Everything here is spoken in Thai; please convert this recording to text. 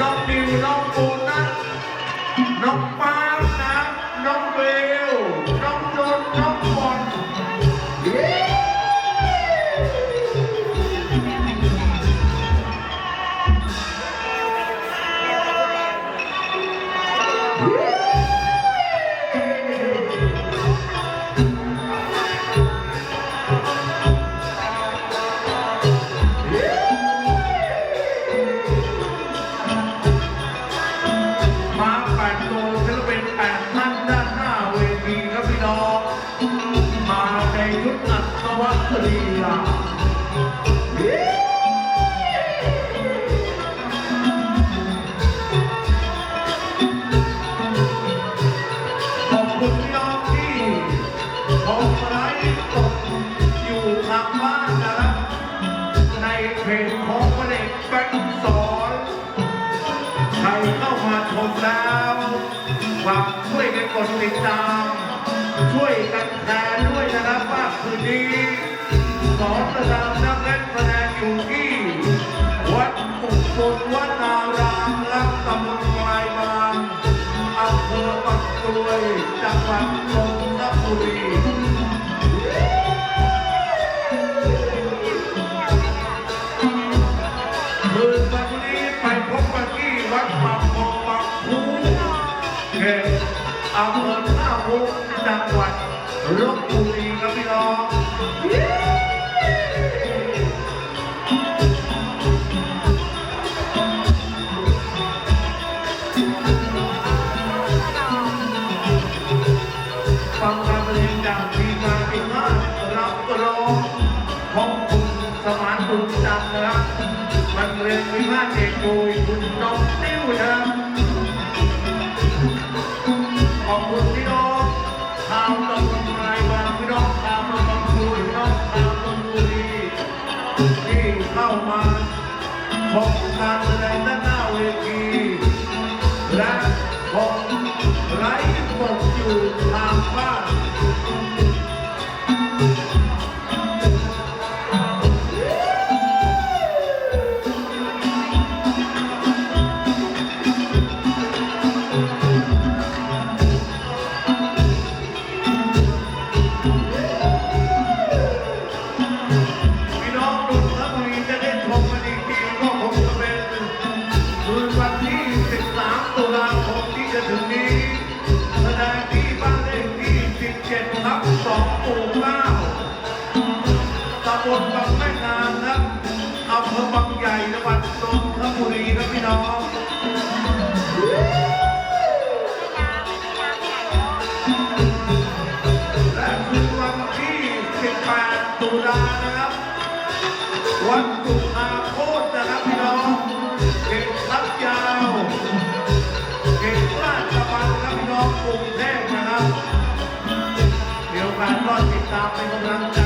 น้องบิวน้องโบนัสน้องป้า ไลฟ์สดอยู่ทางบ้านนะครับ ในเพจของพระเอกแบงค์สอนใครเข้ามาชมแล้วฝากช่วยกันกดติดตาม ช่วยกันแชร์ด้วยนะครับว่าคืนนี้สอนระดับนักเล่นแสดงอยู่ที่ วัดอุบลวัดนารามและตำบลปลายบางอำเภอปักกรวยจังหวัดนนทบุรี จังหวัดลบบุรีครับพี่น้องฟังการเพลงจากทีมงานอีมากรับรองของคุณสมานบุญจันนะครับมันเพลงวิพากษ์เอกโดยคุณน้องติ้วนะขอบคุณพี่น้อง ของการแสด บุรีครับพี่น้องและคืนวันที่ 18 ตุลานะครับ วันสุอาโคตรนะครับพี่น้องเขตลัดยาวเขตราชบัณฑิตครับพี่น้องกรุงเทพนะครับ เดี๋ยวการก็ติดตามเป็นกำลังใจ